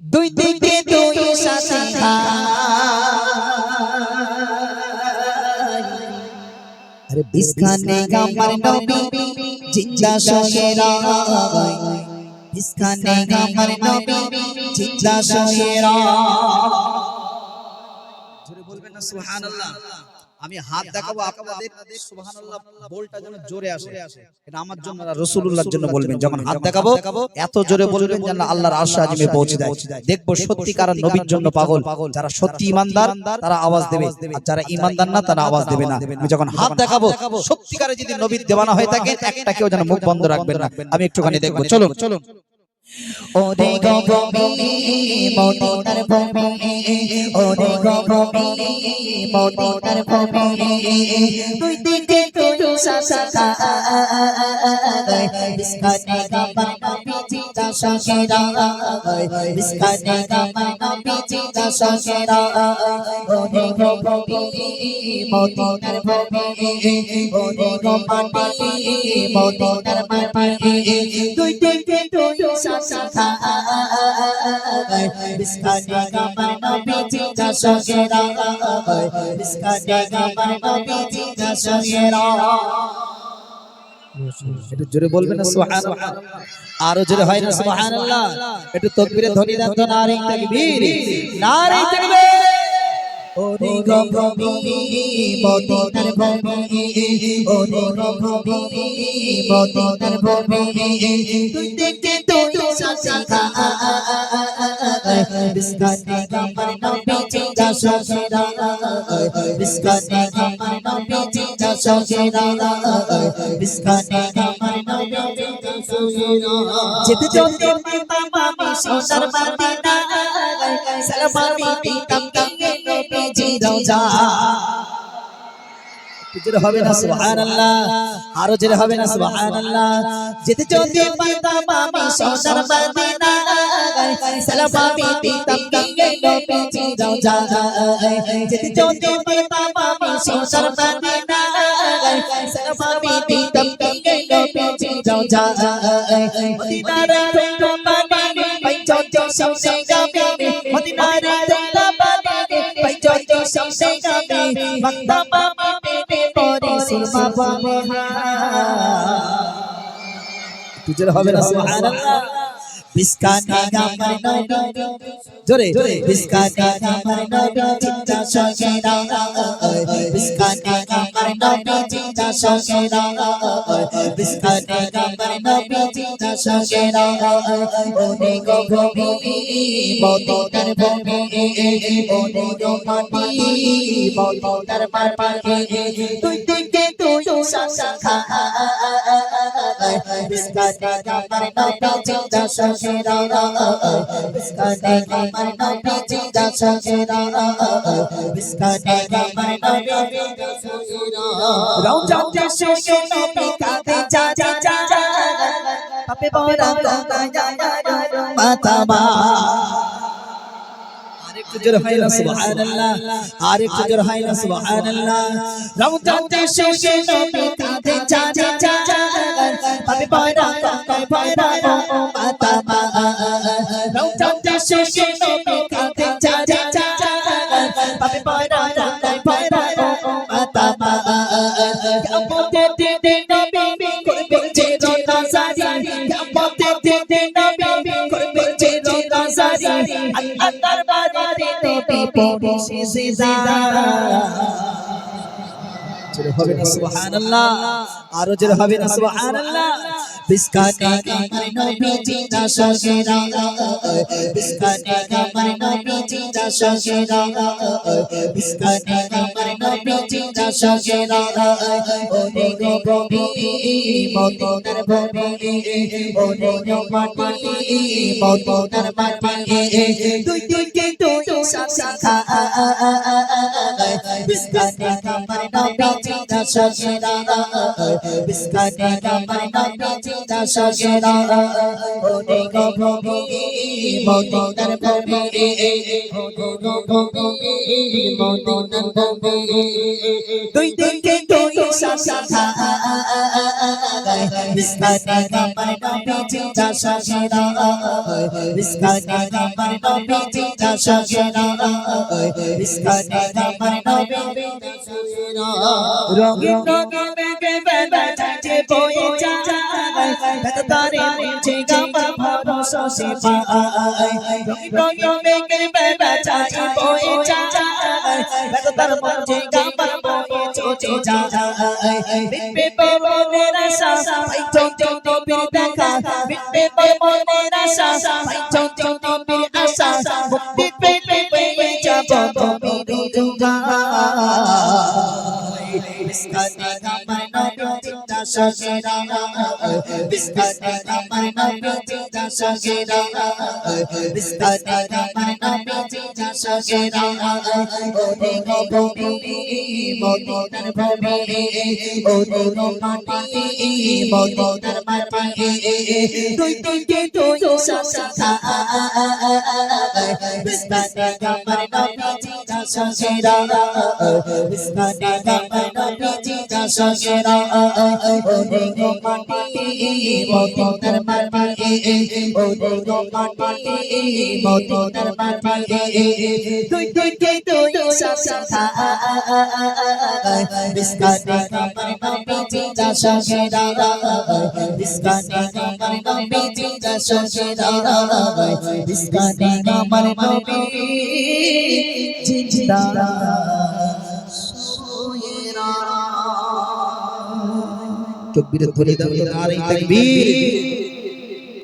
দুই দিকে দুই সাথে আরে বিস্কানে গামার নবী জিন্দা শোয়েরা বিস্কানে গামার নবী জিন্দা শোয়েরা আমি হাত দেখাবো আপনাদের সুবহানাল্লাহ বলটা যেন জোরে আসে। এটা আমার জন্য জন্য বলবেন যখন হাত দেখাবো এত জোরে বলবেন যেন আল্লাহর আজিমে পৌঁছে যায়। দেখব সত্যিকার নবীর জন্য পাগল। যারা সত্যি ইমানদার তারা আওয়াজ দেবে। আর যারা ইমানদার না তারা আওয়াজ দেবে না। আমি যখন হাত দেখাবো সত্যিকারে যদি নবীর দেওয়ানা হয়ে থাকে একটা কেউ যেন মুখ বন্ধ রাখবেন না। আমি একটুখানি দেখব। চলুন চলুন। ওরে গভমি মদিনার ভূমি, ওরে গভমি মদিনার ভূমি দুই দিকে দুই সাসা বিস্কানে গামার নবী জিন্দা শোয়েরা বিস্কানে গামার নবী জিন্দা শোয়েরা ওরে গভমি মদিনার ভূমি, ওরে গভমি মদিনার মাটি দুই দিকে দুই একটু জোরে বলবেন না আরও জোরে হয় না সোহান একটু তাকবীরে ধ্বনি তো নারে নারে ওরে গভমি মদিনার ভূমি ওরে গভমি মদিনার ভূমি তুই দেখতে তুই সাসা বিস্কানে গামার নবী গামার গামার যেতে চলতে সোনার মদিনা সালামি দিতাম তাকে নবীজি রোজা জোরে হবে না, সুবহানাল্লাহ। আরও জোরে হবে না, সুবহানাল্লাহ। যেতে চলতে পারতাম আমি সোনার মদিনা সালামি দিতাম তাকে নবীজি রোজা যেতে চলতে পারতাম আমি সোনার মদিনা সালামি দিতাম তাকে নবীজি রোজা মদিনার ফেটো পানি পঞ্চজ সবসে গাবে মদিনার পেটে পরে সীমা পাবে হা জোরে হবে জোরে বিস্কানে গামার নবী চিন্তা সঙ্গেরা বিস্কানে গামার নবী চিন্তা সঙ্গেরা ওরে গো ভূমি মদিনার ভূমি ওরে গো মাটি মদিনার মাটি তুই দিকে তুই সাসা বিস্কানে গামার নবী চিন্তা সঙ্গেরা বিস্কানে গামার নবী চিন্তা সঙ্গেরা বিস্কানে গামার নবী চিন্তা সঙ্গেরা রওজাতে শেষে নবী কাঁদে যা যা যা পাপে বড় আরেকটু জোরে হয় না হয় আরও জোরে হবে না সুবহানাল্লাহ। বিস্কানে গামার নবী জিন্দা সগেরা বিস্কানে গামার নবী জিন্দা সগেরা বিস্কানে গামার নবী জিন্দা সগেরা ওরে গো ভূমি মদিনার ভূমি ওরে গো মাটি মদিনার মাটি দুই দুই কে দুই সাথী খায় বিস্কানে কামার নবীজি দশকেরা বিস্কানে কামার নবীজি দুই দিকে দুই সাথী খায় বিস্কানে কামার নবীজি দশকেরা বিস্কানে কামার নবীজি দশকেরা বিস্কানে কামার নবীজি দশকেরা রঙিন রঙিন বেগে বয়ে যায় ভেতরে মুঝে গামা ভরসা সে পায় রঙিন বেগে বেলা যাচ্ছে বয়ে যায় ভেতরে মুঝে গামা বয়ে চলে যায় বিপে পবনের আশা ভাই চোখে নবীর দেখা বিপে পবনের আশা ভাই চোখে নবীর আশা দশকেরা বিস্কানে কামার নবীজি দশকেরা বিস্কানে কামার নবীজি দশকেরা ওরে গো ভবি মদিনার ভবি ওরে গো মাটি মদিনার মাটি দুই দিকে দুই সাথী খায় বিস্কানে কামার নবীজি দশকেরা বিস্কানে কামার নবীজি দশকেরা ওরে গো মাটি মদিনার মাটি ওরে গো মাটি মদিনার মাটি দুই দিকে দুই সাথী খায় বিস্কানে কামার নবীজি দশকেরা বিস্কানে কামার নবীজি দশকেরা বিস্কানে কামার নবীজি জিন্দা তকবীরে ধরে দাও নারে তাকবীর।